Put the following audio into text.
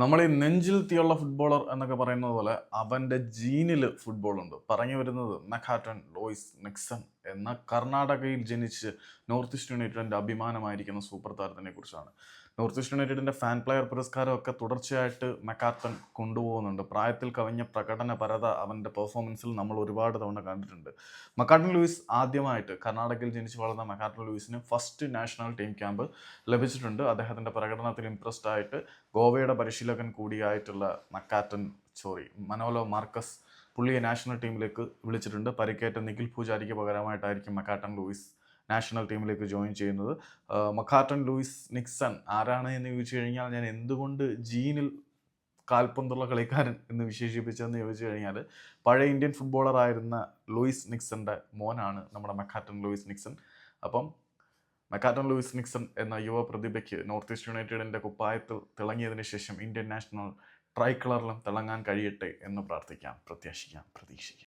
നമ്മൾ ഈ നെഞ്ചിൽ തീയുള്ള ഫുട്ബോളർ എന്നൊക്കെ പറയുന്നത് പോലെ അവന്റെ ജീനിൽ ഫുട്ബോളുണ്ട് പറഞ്ഞു വരുന്നത് മെക്കാറ്റൺ ലോയിസ് നിക്സൺ. എന്ന കർണാടകയിൽ ജനിച്ച് നോർത്ത് ഈസ്റ്റ് യുണൈറ്റഡിന്റെ അഭിമാനമായിരിക്കുന്ന സൂപ്പർ താരത്തിനെ കുറിച്ചാണ്. നോർത്ത് ഈസ്റ്റ് യുണൈറ്റഡിന്റെ ഫാൻ പ്ലെയർ പുരസ്കാരമൊക്കെ തുടർച്ചയായിട്ട് മെക്കാർട്ടൺ കൊണ്ടുപോകുന്നുണ്ട്. പ്രായത്തിൽ കവിഞ്ഞ പ്രകടന പരത അവന്റെ പെർഫോമൻസിൽ നമ്മൾ ഒരുപാട് തവണ കണ്ടിട്ടുണ്ട്. മക്കാട്ടൻ ലൂയിസ് ആദ്യമായിട്ട് കർണാടകയിൽ ജനിച്ച് വളർന്ന മക്കാട്ടൻ ലൂയിസിന് ഫസ്റ്റ് നാഷണൽ ടീം ക്യാമ്പ് ലഭിച്ചിട്ടുണ്ട്. അദ്ദേഹത്തിന്റെ പ്രകടനത്തിൽ ഇംപ്രസ്ഡ് ആയിട്ട് ഗോവയുടെ പരിശീലകൻ കൂടിയായിട്ടുള്ള മക്കാറ്റൻ സോറി മനോലോ മാർക്കസ് പുള്ളിയെ നാഷണൽ ടീമിലേക്ക് വിളിച്ചിട്ടുണ്ട്. പരിക്കേറ്റ നിഖിൽ പൂജാരിക്ക് പകരമായിട്ടായിരിക്കും മക്കാട്ടൺ ലൂയിസ് നാഷണൽ ടീമിലേക്ക് ജോയിൻ ചെയ്യുന്നത്. മക്കാട്ടൺ ലൂയിസ് നിക്സൺ ആരാണ് എന്ന് ചോദിച്ചു കഴിഞ്ഞാൽ ഞാൻ എന്തുകൊണ്ട് ജീനിൽ കാൽപന്തുള്ള കളിക്കാരൻ എന്ന് വിശേഷിപ്പിച്ചതെന്ന് ചോദിച്ചു കഴിഞ്ഞാൽ പഴയ ഇന്ത്യൻ ഫുട്ബോളർ ആയിരുന്ന ലൂയിസ് നിക്സന്റെ മോനാണ് നമ്മുടെ മക്കാട്ടൺ ലൂയിസ് നിക്സൺ. അപ്പം മക്കാറ്റൻ ലൂയിസ് നിക്സൺ എന്ന യുവ പ്രതിഭയ്ക്ക് നോർത്ത് ഈസ്റ്റ് യുണൈറ്റഡിന്റെ കുപ്പായത്തിൽ തിളങ്ങിയതിന് ശേഷം ഇന്ത്യൻ നാഷണൽ ട്രൈ കളറിലും തിളങ്ങാൻ കഴിയട്ടെ എന്ന് പ്രാർത്ഥിക്കാം പ്രത്യാശിക്കാം പ്രതീക്ഷിക്കാം.